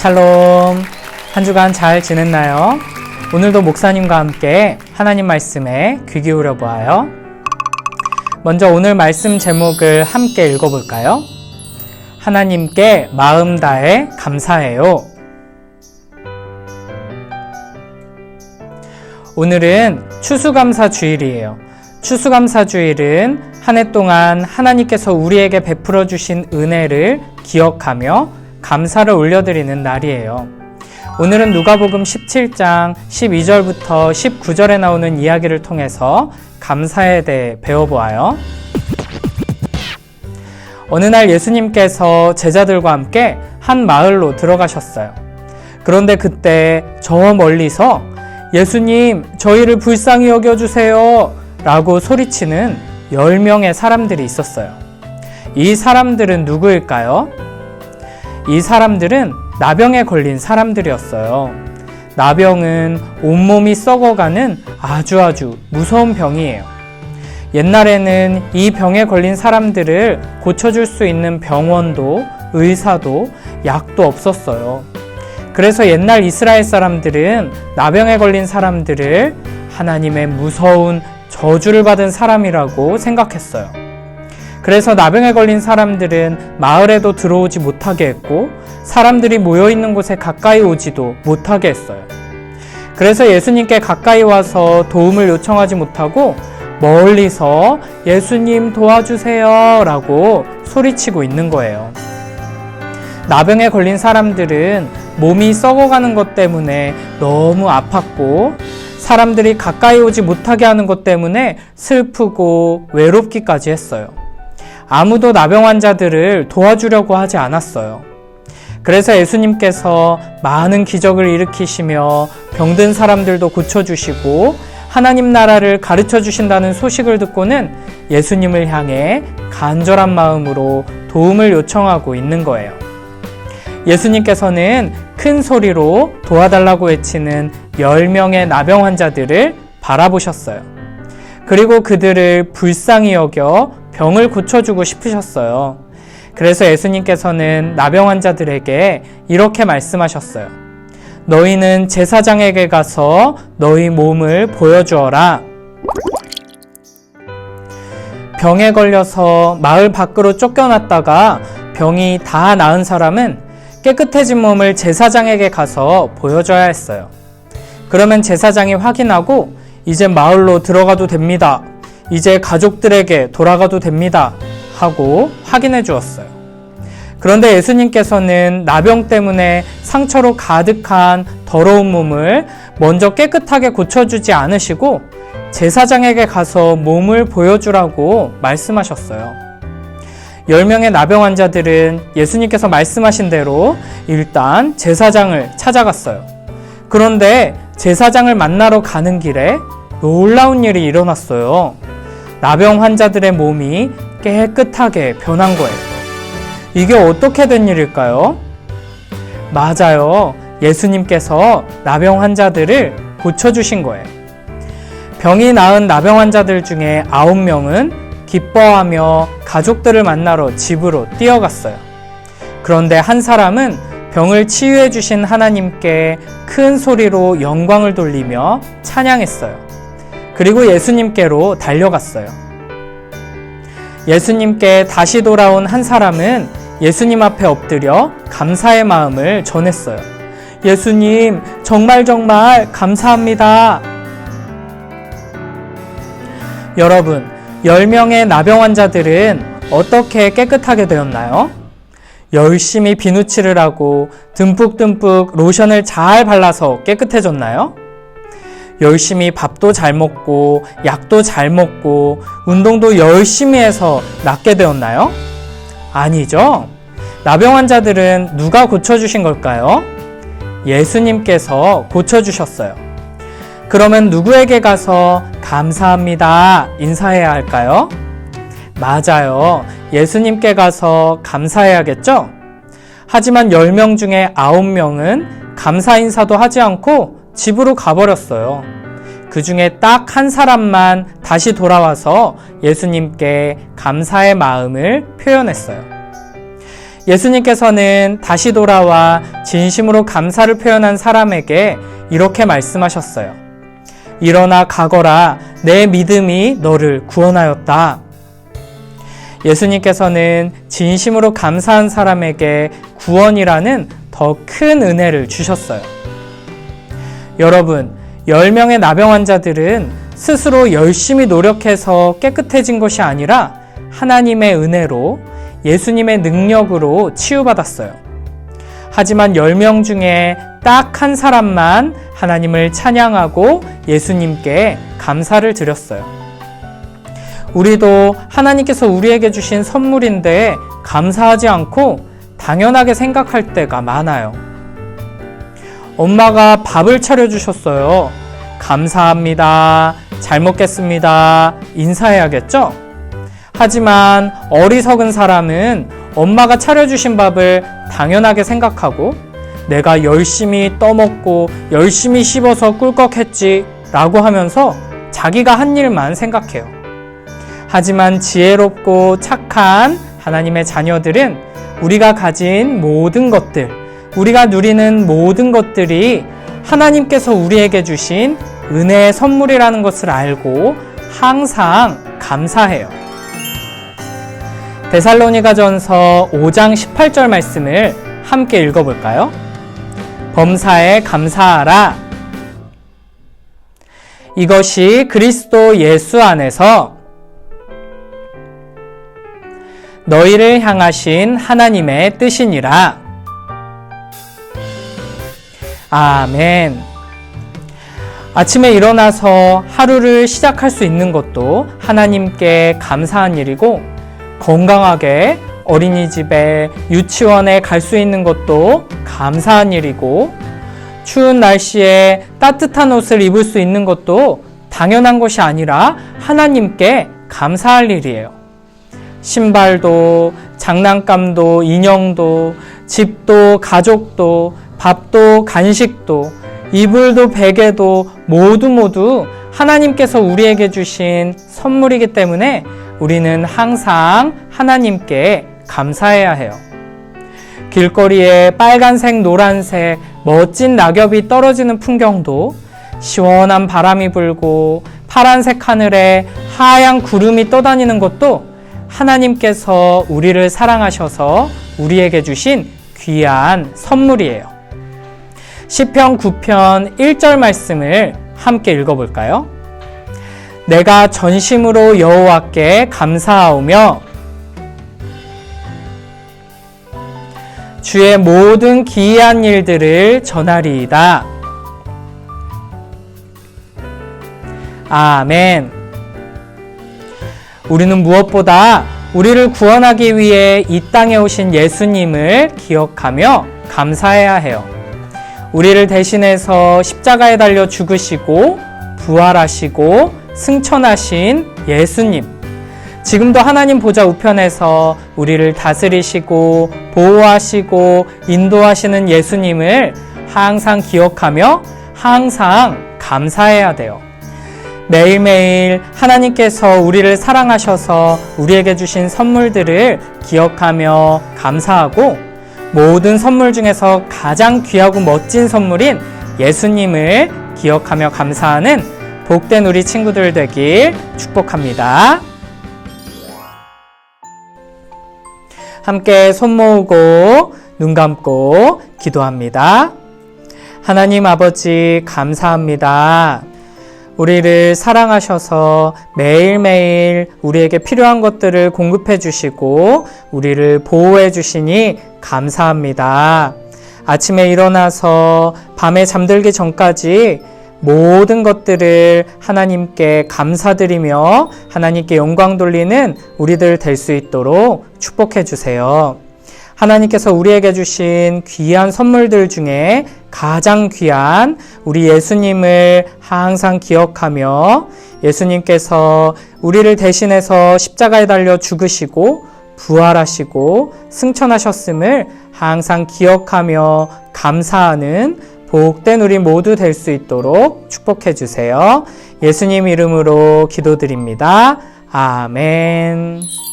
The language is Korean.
샬롬. 한 주간 잘 지냈나요? 오늘도 목사님과 함께 하나님 말씀에 귀 기울여 보아요. 먼저 오늘 말씀 제목을 함께 읽어볼까요? 하나님께 마음 다해 감사해요. 오늘은 추수감사 주일이에요. 추수감사 주일은 한 해 동안 하나님께서 우리에게 베풀어 주신 은혜를 기억하며 감사를 올려드리는 날이에요. 오늘은 누가복음 17장 12절부터 19절에 나오는 이야기를 통해서 감사에 대해 배워보아요. 어느 날 예수님께서 제자들과 함께 한 마을로 들어가셨어요. 그런데 그때 저 멀리서 예수님, 저희를 불쌍히 여겨주세요. 라고 소리치는 10명의 사람들이 있었어요. 이 사람들은 누구일까요? 이 사람들은 나병에 걸린 사람들이었어요. 나병은 온몸이 썩어가는 아주 아주 무서운 병이에요. 옛날에는 이 병에 걸린 사람들을 고쳐줄 수 있는 병원도 의사도 약도 없었어요. 그래서 옛날 이스라엘 사람들은 나병에 걸린 사람들을 하나님의 무서운 저주를 받은 사람이라고 생각했어요. 그래서 나병에 걸린 사람들은 마을에도 들어오지 못하게 했고 사람들이 모여 있는 곳에 가까이 오지도 못하게 했어요. 그래서 예수님께 가까이 와서 도움을 요청하지 못하고 멀리서 예수님 도와주세요 라고 소리치고 있는 거예요. 나병에 걸린 사람들은 몸이 썩어가는 것 때문에 너무 아팠고 사람들이 가까이 오지 못하게 하는 것 때문에 슬프고 외롭기까지 했어요. 아무도 나병 환자들을 도와주려고 하지 않았어요. 그래서 예수님께서 많은 기적을 일으키시며 병든 사람들도 고쳐주시고 하나님 나라를 가르쳐 주신다는 소식을 듣고는 예수님을 향해 간절한 마음으로 도움을 요청하고 있는 거예요. 예수님께서는 큰 소리로 도와달라고 외치는 10명의 나병 환자들을 바라보셨어요. 그리고 그들을 불쌍히 여겨 병을 고쳐주고 싶으셨어요. 그래서 예수님께서는 나병 환자들에게 이렇게 말씀하셨어요. 너희는 제사장에게 가서 너희 몸을 보여주어라. 병에 걸려서 마을 밖으로 쫓겨났다가 병이 다 나은 사람은 깨끗해진 몸을 제사장에게 가서 보여줘야 했어요. 그러면 제사장이 확인하고 이제 마을로 들어가도 됩니다. 이제 가족들에게 돌아가도 됩니다. 하고 확인해 주었어요. 그런데 예수님께서는 나병 때문에 상처로 가득한 더러운 몸을 먼저 깨끗하게 고쳐주지 않으시고 제사장에게 가서 몸을 보여주라고 말씀하셨어요. 10명의 나병 환자들은 예수님께서 말씀하신 대로 일단 제사장을 찾아갔어요. 그런데 제사장을 만나러 가는 길에 놀라운 일이 일어났어요. 나병 환자들의 몸이 깨끗하게 변한 거예요. 이게 어떻게 된 일일까요? 맞아요. 예수님께서 나병 환자들을 고쳐주신 거예요. 병이 나은 나병 환자들 중에 아홉 명은 기뻐하며 가족들을 만나러 집으로 뛰어갔어요. 그런데 한 사람은 병을 치유해 주신 하나님께 큰 소리로 영광을 돌리며 찬양했어요. 그리고 예수님께로 달려갔어요. 예수님께 다시 돌아온 한 사람은 예수님 앞에 엎드려 감사의 마음을 전했어요. 예수님, 정말 정말 감사합니다. 여러분, 10명의 나병 환자들은 어떻게 깨끗하게 되었나요? 열심히 비누칠을 하고 듬뿍듬뿍 로션을 잘 발라서 깨끗해졌나요? 열심히 밥도 잘 먹고 약도 잘 먹고 운동도 열심히 해서 낫게 되었나요? 아니죠. 나병 환자들은 누가 고쳐주신 걸까요? 예수님께서 고쳐주셨어요. 그러면 누구에게 가서 감사합니다 인사해야 할까요? 맞아요. 예수님께 가서 감사해야겠죠? 하지만 10명 중에 9명은 감사 인사도 하지 않고 집으로 가버렸어요. 그 중에 딱 한 사람만 다시 돌아와서 예수님께 감사의 마음을 표현했어요. 예수님께서는 다시 돌아와 진심으로 감사를 표현한 사람에게 이렇게 말씀하셨어요. 일어나 가거라. 내 믿음이 너를 구원하였다. 예수님께서는 진심으로 감사한 사람에게 구원이라는 더 큰 은혜를 주셨어요. 여러분, 10명의 나병 환자들은 스스로 열심히 노력해서 깨끗해진 것이 아니라 하나님의 은혜로 예수님의 능력으로 치유받았어요. 하지만 10명 중에 딱 한 사람만 하나님을 찬양하고 예수님께 감사를 드렸어요. 우리도 하나님께서 우리에게 주신 선물인데 감사하지 않고 당연하게 생각할 때가 많아요. 엄마가 밥을 차려주셨어요. 감사합니다. 잘 먹겠습니다. 인사해야겠죠? 하지만 어리석은 사람은 엄마가 차려주신 밥을 당연하게 생각하고 내가 열심히 떠먹고 열심히 씹어서 꿀꺽했지 라고 하면서 자기가 한 일만 생각해요. 하지만 지혜롭고 착한 하나님의 자녀들은 우리가 가진 모든 것들, 우리가 누리는 모든 것들이 하나님께서 우리에게 주신 은혜의 선물이라는 것을 알고 항상 감사해요. 데살로니가 전서 5장 18절 말씀을 함께 읽어볼까요? 범사에 감사하라. 이것이 그리스도 예수 안에서 너희를 향하신 하나님의 뜻이니라. 아멘. 아침에 일어나서 하루를 시작할 수 있는 것도 하나님께 감사한 일이고, 건강하게 어린이집에 유치원에 갈 수 있는 것도 감사한 일이고, 추운 날씨에 따뜻한 옷을 입을 수 있는 것도 당연한 것이 아니라 하나님께 감사할 일이에요. 신발도, 장난감도, 인형도, 집도, 가족도, 밥도, 간식도, 이불도, 베개도 모두 모두 하나님께서 우리에게 주신 선물이기 때문에 우리는 항상 하나님께 감사해야 해요. 길거리에 빨간색, 노란색, 멋진 낙엽이 떨어지는 풍경도 시원한 바람이 불고 파란색 하늘에 하얀 구름이 떠다니는 것도 하나님께서 우리를 사랑하셔서 우리에게 주신 귀한 선물이에요. 시편 9편 1절 말씀을 함께 읽어볼까요? 내가 전심으로 여호와께 감사하오며 주의 모든 기이한 일들을 전하리이다. 아멘. 우리는 무엇보다 우리를 구원하기 위해 이 땅에 오신 예수님을 기억하며 감사해야 해요. 우리를 대신해서 십자가에 달려 죽으시고 부활하시고 승천하신 예수님. 지금도 하나님 보좌 우편에서 우리를 다스리시고 보호하시고 인도하시는 예수님을 항상 기억하며 항상 감사해야 돼요. 매일매일 하나님께서 우리를 사랑하셔서 우리에게 주신 선물들을 기억하며 감사하고 모든 선물 중에서 가장 귀하고 멋진 선물인 예수님을 기억하며 감사하는 복된 우리 친구들 되길 축복합니다. 함께 손 모으고 눈 감고 기도합니다. 하나님 아버지 감사합니다. 우리를 사랑하셔서 매일매일 우리에게 필요한 것들을 공급해 주시고 우리를 보호해 주시니 감사합니다. 아침에 일어나서 밤에 잠들기 전까지 모든 것들을 하나님께 감사드리며 하나님께 영광 돌리는 우리들 될 수 있도록 축복해 주세요. 하나님께서 우리에게 주신 귀한 선물들 중에 가장 귀한 우리 예수님을 항상 기억하며 예수님께서 우리를 대신해서 십자가에 달려 죽으시고 부활하시고 승천하셨음을 항상 기억하며 감사하는 복된 우리 모두 될 수 있도록 축복해 주세요. 예수님 이름으로 기도드립니다. 아멘.